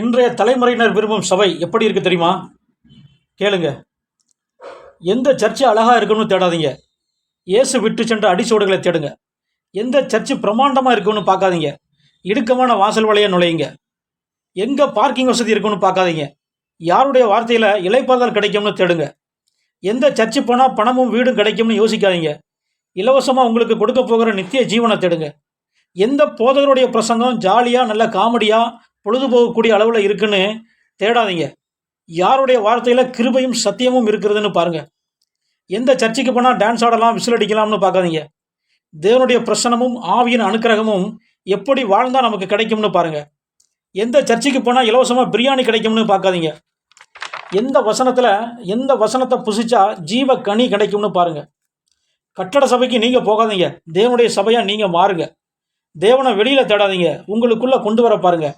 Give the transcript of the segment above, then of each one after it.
இன்றைய தலைமுறையினர் விரும்பும் சபை எப்படி இருக்கு தெரியுமா? கேளுங்க. எந்த சர்ச்சு அழகாக இருக்குன்னு தேடாதீங்க. இயேசு விட்டு சென்ற அடிச்சோடுகளை தேடுங்க. எந்த சர்ச்சு பிரம்மாண்டமாக இருக்குன்னு பார்க்காதீங்க. இடுக்கமான வாசல் வழியாக நுழையுங்க. எங்கே பார்க்கிங் வசதி இருக்குன்னு பார்க்காதீங்க. யாருடைய வார்த்தையில் இலைப்பாதல் கிடைக்கும்னு தேடுங்க. எந்த சர்ச்சு போனால் பணமும் வீடும் கிடைக்கும்னு யோசிக்காதீங்க. இலவசமாக உங்களுக்கு கொடுக்க போகிற நித்திய ஜீவனை தேடுங்க. எந்த போதகருடைய பிரசங்கம் ஜாலியாக நல்ல காமெடியாக பொழுதுபோகக்கூடிய அளவில் இருக்குன்னு தேடாதீங்க. யாருடைய வார்த்தையில் கிருபையும் சத்தியமும் இருக்கிறதுன்னு பாருங்க. எந்த சர்ச்சைக்கு போனால் டான்ஸ் ஆடலாம் விசில் அடிக்கலாம்னு பார்க்காதீங்க. தேவனுடைய பிரசனமும் ஆவியின் அனுக்கிரகமும் எப்படி வாழ்ந்தால் நமக்கு கிடைக்கும்னு பாருங்கள் எந்த சர்ச்சைக்கு போனால் இலவசமாக பிரியாணி கிடைக்கும்னு பார்க்காதீங்க. எந்த வசனத்தில் எந்த வசனத்தை புசிச்சா ஜீவ கனி கிடைக்கும்னு பாருங்கள் கட்டட சபைக்கு நீங்கள் போகாதீங்க. தேவனுடைய சபையாக நீங்கள் மாறுங்க. தேவனை வெளியில் தேடாதீங்க. உங்களுக்குள்ளே கொண்டு வர பாருங்கள்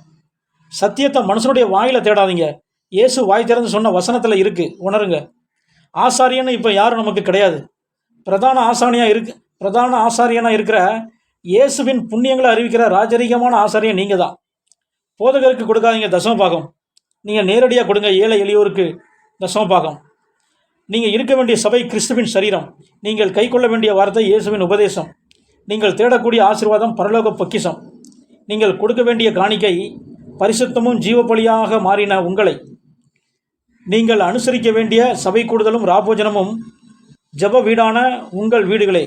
சத்தியத்தை மனுஷனுடைய வாயில் தேடாதீங்க. இயேசு வாய் திறந்து சொன்ன வசனத்தில் இருக்குது உணருங்க. ஆசாரியன்னு இப்போ யாரும் நமக்கு கிடையாது. பிரதான ஆசாரியாக இருக்கு. பிரதான ஆசாரியனாக இருக்கிற இயேசுவின் புண்ணியங்களை அறிவிக்கிற ராஜரீகமான ஆசாரியன் நீங்கள் தான் போதகருக்கு கொடுக்காதீங்க தசமபாகம். நீங்கள் நேரடியாக கொடுங்க. ஏழை எளியோருக்கு தசமபாகம். நீங்கள் இருக்க வேண்டிய சபை கிறிஸ்துவின் சரீரம். நீங்கள் கை கொள்ள வேண்டிய வார்த்தை இயேசுவின் உபதேசம். நீங்கள் தேடக்கூடிய ஆசீர்வாதம் பரலோக பொக்கிசம் நீங்கள் கொடுக்க வேண்டிய காணிக்கை பரிசுத்தமும் ஜீவபலியாக மாறின உங்களை. நீங்கள் அனுசரிக்க வேண்டிய சபை கூடுதலும் ராபோஜனமும் ஜெப வீடான உங்கள் வீடுகளே.